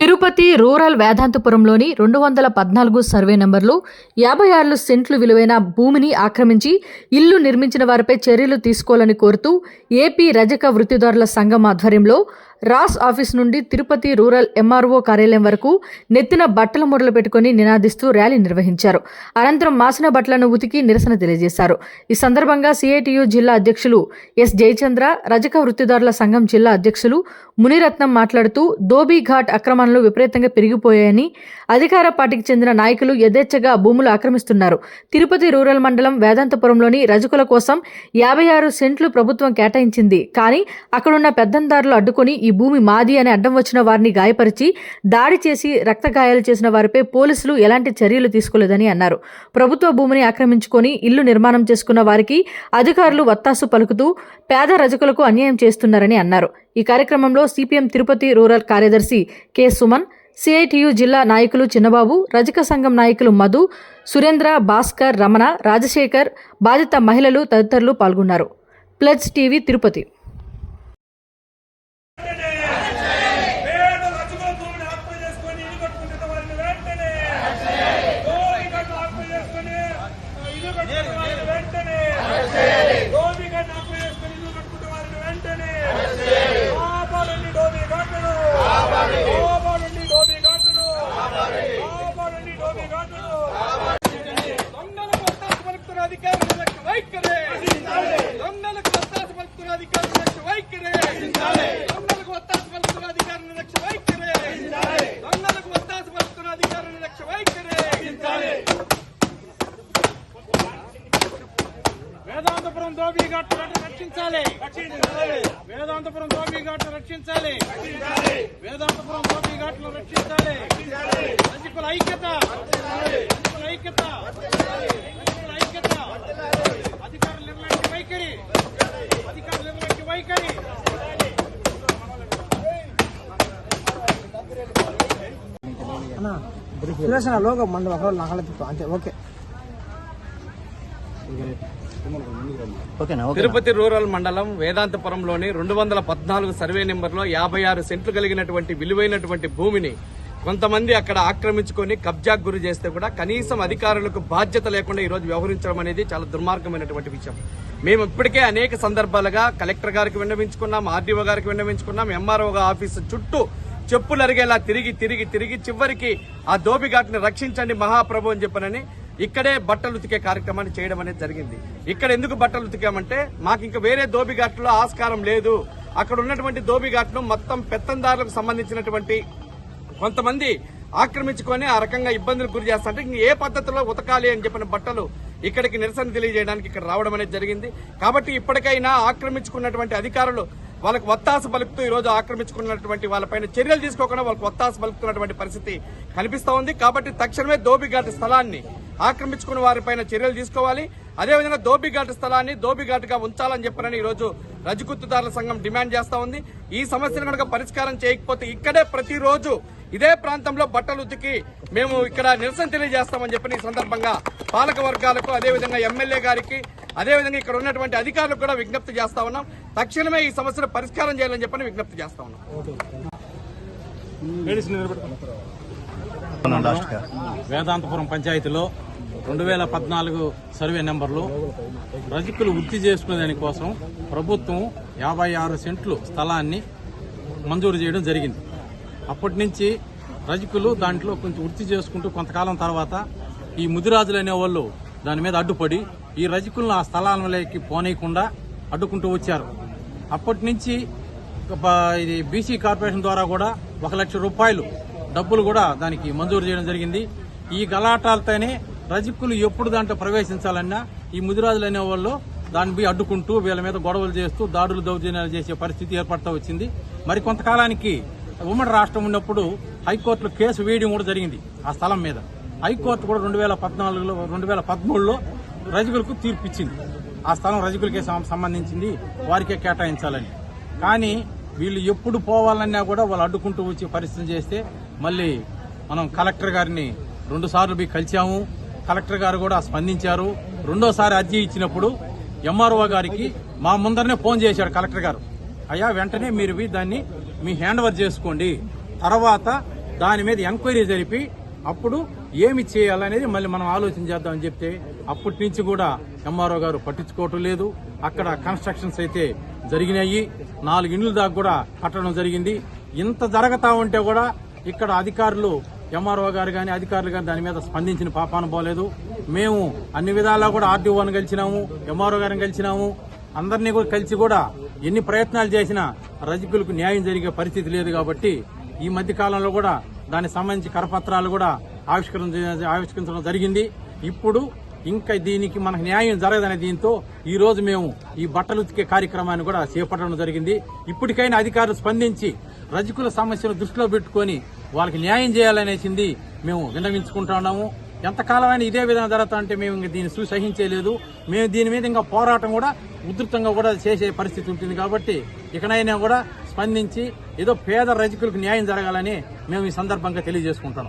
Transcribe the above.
Tirupati rural వేదాంతపురంలోని రెండు వందల పద్నాలుగు సర్వే నెంబర్లు యాభై ఆరు సెంట్లు విలువైన భూమిని ఆక్రమించి ఇల్లు నిర్మించిన వారిపై చర్యలు తీసుకోవాలని కోరుతూ ఏపీ రజక వృత్తిదారుల సంఘం ఆధ్వర్యంలో రాస్ ఆఫీస్ నుండి తిరుపతి రూరల్ ఎంఆర్ఓ కార్యాలయం వరకు నెత్తిన బట్టలు మొదలు పెట్టుకుని నినాదిస్తూ ర్యాలీ నిర్వహించారు. అనంతరం మాసిన బట్టలను ఉతికి నిరసన తెలియజేశారు. ఈ సందర్భంగా సిఐటియు జిల్లా అధ్యక్షులు ఎస్ జయచంద్ర రజక వృత్తిదారుల సంఘం జిల్లా అధ్యక్షులు మునిరత్నం మాట్లాడుతూ దోబీ ఘాట్ అక్రమాలు విపరీతంగా పెరిగిపోయాయని అధికార పార్టీకి చెందిన నాయకులు యథేచ్ఛగా భూములు ఆక్రమిస్తున్నారు. తిరుపతి రూరల్ మండలం వేదాంతపురంలోని రజకుల కోసం యాభై ఆరు సెంట్లు ప్రభుత్వం కేటాయించింది. కానీ అక్కడున్న పెద్దందారులు అడ్డుకొని ఈ ఈ భూమి మాది అని అడ్డం వచ్చిన వారిని గాయపరిచి దాడి చేసి రక్త గాయాలు చేసిన వారిపై పోలీసులు ఎలాంటి చర్యలు తీసుకోలేదని అన్నారు. ప్రభుత్వ భూమిని ఆక్రమించుకొని ఇల్లు నిర్మాణం చేసుకున్న వారికి అధికారులు వత్తాసు పలుకుతూ పేద రజకులకు అన్యాయం చేస్తున్నారని అన్నారు. ఈ కార్యక్రమంలో సిపిఎం తిరుపతి రూరల్ కార్యదర్శి కె. సుమన్ సిఐటియు జిల్లా నాయకులు చిన్నబాబు రజక సంఘం నాయకులు మధు సురేంద్ర భాస్కర్ రమణ రాజశేఖర్ బాధిత మహిళలు తదితరులు పాల్గొన్నారు. ప్లజ్ టీవీ తిరుపతి పేద రచకుల భూమిని ఆత్మ చేసుకొని ఇల్లు కట్టుకున్న వారిని వెంటనే గోవిగడ్డ ఆత్మ చేసుకొని ఇల్లు కట్టుకున్న వారిని వెంటనే గోవిగడ్డ ఆత్మ చేసుకొని ఇల్లు కట్టుకున్న వారిని వెంటనే కాపాడండి డోబీ ఘాటును కాపాడండి డోబీ ఘాటును కాపాడండి డోబీ ఘాటును దొంగలకు వత్తాసు పలుకుతున్న అధికారుల లక్ష్య వైఖరి దొంగలకు వత్తాసు పలుకుతున్న అధికారుల లక్ష్య వైఖరి దొంగలకు వత్తాసు పలుకుతున్న అధికారుల లక్ష్య వైఖరి దొంగలకు వత్తాసు పలుకుతున్న అధికారుల లక్ష్య వైఖరి వేదాంతపురం దోబీ ఘాట్ రక్షించాలి. వేదాంతపురం దోబీ ఘాట్ రక్షించాలి. వేదాంతపురం దోబీ ఘాట్ రక్షించాలి. రజకుల ఐక్యత. రజకుల ఐక్యత. రజకుల ఐక్యత. అధికారులు నిర్లక్ష్య వైఖరి. అధికారులు నిర్లక్ష్య వైఖరి. సురేష్ అన్న లోగో తిప్పు అంతే ఓకే. తిరుపతి రూరల్ మండలం వేదాంతపురంలోని రెండు వందల పద్నాలుగు సర్వే నెంబర్లో యాభై ఆరు సెంట్లు కలిగినటువంటి విలువైనటువంటి భూమిని కొంతమంది అక్కడ ఆక్రమించుకొని కబ్జాకు గురి చేస్తే కూడా కనీసం అధికారులకు బాధ్యత లేకుండా ఈ రోజు వ్యవహరించడం అనేది చాలా దుర్మార్గమైనటువంటి విషయం. మేము ఇప్పటికే అనేక సందర్భాలుగా కలెక్టర్ గారికి విన్నవించుకున్నాం ఆర్డీఓ గారికి విన్నవించుకున్నాం ఎంఆర్ఓ ఆఫీసు చుట్టూ చెప్పులు అరిగేలా తిరిగి తిరిగి తిరిగి చివరికి ఆ దోబిఘాట్ని రక్షించండి మహాప్రభు అని చెప్పనని ఇక్కడే బట్టలు ఉతికే కార్యక్రమాన్ని చేయడం అనేది జరిగింది. ఇక్కడ ఎందుకు బట్టలు ఉతికామంటే మాకు ఇంకా వేరే దోబిఘాట్లో ఆస్కారం లేదు. అక్కడ ఉన్నటువంటి దోబిఘాట్ను మొత్తం పెత్తందారులకు సంబంధించినటువంటి కొంతమంది ఆక్రమించుకొని ఆ రకంగా ఇబ్బందులకు గురి చేస్తారంటే ఇంక ఏ పద్ధతిలో ఉతకాలి అని చెప్పిన బట్టలు ఇక్కడికి నిరసన తెలియజేయడానికి ఇక్కడ రావడం అనేది జరిగింది. కాబట్టి ఇప్పటికైనా ఆక్రమించుకున్నటువంటి అధికారులు వాళ్ళకు వత్తాస పలుకుతూ ఈ రోజు ఆక్రమించుకున్నటువంటి వాళ్ళపైన చర్యలు తీసుకోకుండా వాళ్ళకు వత్తాస పలుకుతున్నటువంటి పరిస్థితి కనిపిస్తూ ఉంది. కాబట్టి తక్షణమే దోబిఘాట్ స్థలాన్ని ఆక్రమించుకున్న వారిపైన చర్యలు తీసుకోవాలి. అదేవిధంగా దోబిఘాట్ స్థలాన్ని దోబిఘాట్గా ఉంచాలని చెప్పారని ఈ రోజు రజగుత్తుదారుల సంఘం డిమాండ్ చేస్తా ఉంది. ఈ సమస్యను కనుక పరిష్కారం చేయకపోతే ఇక్కడే ప్రతిరోజు ఇదే ప్రాంతంలో బట్టలు ఉతికి మేము ఇక్కడ నిరసన తెలియజేస్తామని చెప్పిన ఈ సందర్భంగా పాలక వర్గాలకు అదేవిధంగా ఎమ్మెల్యే గారికి అదేవిధంగా ఇక్కడ ఉన్నటువంటి అధికారులకు కూడా విజ్ఞప్తి చేస్తా ఉన్నాం. తక్షణమే ఈ సమస్యను పరిష్కారం చేయాలని చెప్పని విజ్ఞప్తి చేస్తా ఉన్నాం. వేదాంతపురం పంచాయతీలో రెండు వేల పద్నాలుగు సర్వే నెంబర్లు రజకులు వృత్తి చేసుకునే దానికోసం ప్రభుత్వం యాభై ఆరు సెంట్లు స్థలాన్ని మంజూరు చేయడం జరిగింది. అప్పటి నుంచి రజకులు దాంట్లో కొంచెం వృత్తి చేసుకుంటూ కొంతకాలం తర్వాత ఈ ముదిరాజులు అనేవాళ్ళు దాని మీద అడ్డుపడి ఈ రజకులను ఆ స్థలాలలోకి పోనీయకుండా అడ్డుకుంటూ వచ్చారు. అప్పటి నుంచి ఇది బీసీ కార్పొరేషన్ ద్వారా కూడా ఒక లక్ష రూపాయలు డబ్బులు కూడా దానికి మంజూరు చేయడం జరిగింది. ఈ గలాటాలతోనే రజకులు ఎప్పుడు దాంట్లో ప్రవేశించాలన్నా ఈ ముదిరాజులు అనే వాళ్ళు దాన్ని పోయి అడ్డుకుంటూ వీళ్ళ మీద గొడవలు చేస్తూ దాడులు దౌర్జన్యాలు చేసే పరిస్థితి ఏర్పడతా వచ్చింది. మరి కొంతకాలానికి ఉమ్మడి రాష్ట్రం ఉన్నప్పుడు హైకోర్టులో కేసు వేయడం కూడా జరిగింది ఆ స్థలం మీద. హైకోర్టు కూడా రెండు వేల పద్నాలుగులో రెండు వేల పదమూడులో రజకులకు తీర్పిచ్చింది. ఆ స్థలం రజకులకే సంబంధించింది. వారికే కేటాయించాలని. కానీ వీళ్ళు ఎప్పుడు పోవాలన్నా కూడా వాళ్ళు అడ్డుకుంటూ వచ్చే పరిస్థితి చేస్తే మళ్ళీ మనం కలెక్టర్ గారిని రెండు సార్లు పోయి కలిసాము కలెక్టర్ గారు కూడా స్పందించారు. రెండోసారి అర్జీ ఇచ్చినప్పుడు ఎంఆర్ఓ గారికి మా ముందరనే ఫోన్ చేశాడు కలెక్టర్ గారు. అయ్యా వెంటనే మీరు దాన్ని మీ హ్యాండ్ ఓవర్ చేసుకోండి. తర్వాత దాని మీద ఎంక్వైరీ జరిపి అప్పుడు ఏమి చేయాలనేది మళ్ళీ మనం ఆలోచన చేద్దామని చెప్తే అప్పటి నుంచి కూడా ఎంఆర్ఓ గారు పట్టించుకోవటం లేదు. అక్కడ కన్స్ట్రక్షన్స్ అయితే జరిగినాయి. నాలుగు ఇండ్లు దాకా కూడా కట్టడం జరిగింది. ఇంత జరగతా ఉంటే కూడా ఇక్కడ అధికారులు ఎంఆర్ఓ గారు కానీ అధికారులు కానీ దాని మీద స్పందించిన పాపాన పోలేదు. మేము అన్ని విధాలా కూడా ఆర్డీఓని కలిసినాము ఎంఆర్ఓ గారిని కలిసినాము. అందరినీ కూడా కలిసి కూడా ఎన్ని ప్రయత్నాలు చేసినా రజకులకు న్యాయం జరిగే పరిస్థితి లేదు కాబట్టి ఈ మధ్య కాలంలో కూడా దానికి సంబంధించి కరపత్రాలు కూడా ఆవిష్కరణ ఆవిష్కరించడం జరిగింది. ఇప్పుడు ఇంకా దీనికి మనకు న్యాయం జరగదనే దీంతో ఈ రోజు మేము ఈ బట్టలు ఉతికే కార్యక్రమాన్ని కూడా చేపట్టడం జరిగింది. ఇప్పటికైనా అధికారులు స్పందించి రజకుల సమస్యను దృష్టిలో పెట్టుకొని వాళ్ళకి న్యాయం చేయాలనేసింది మేము విన్నవించుకుంటున్నాము ఎంతకాలమైనా ఇదే విధంగా జరుగుతా అంటే మేము ఇంకా దీన్ని సుసహించలేదు. మేము దీని మీద ఇంకా పోరాటం కూడా ఉధృతంగా కూడా చేసే పరిస్థితి ఉంటుంది కాబట్టి ఇకనైనా కూడా స్పందించి ఏదో పేద రజకులకు న్యాయం జరగాలని మేము ఈ సందర్భంగా తెలియజేసుకుంటాం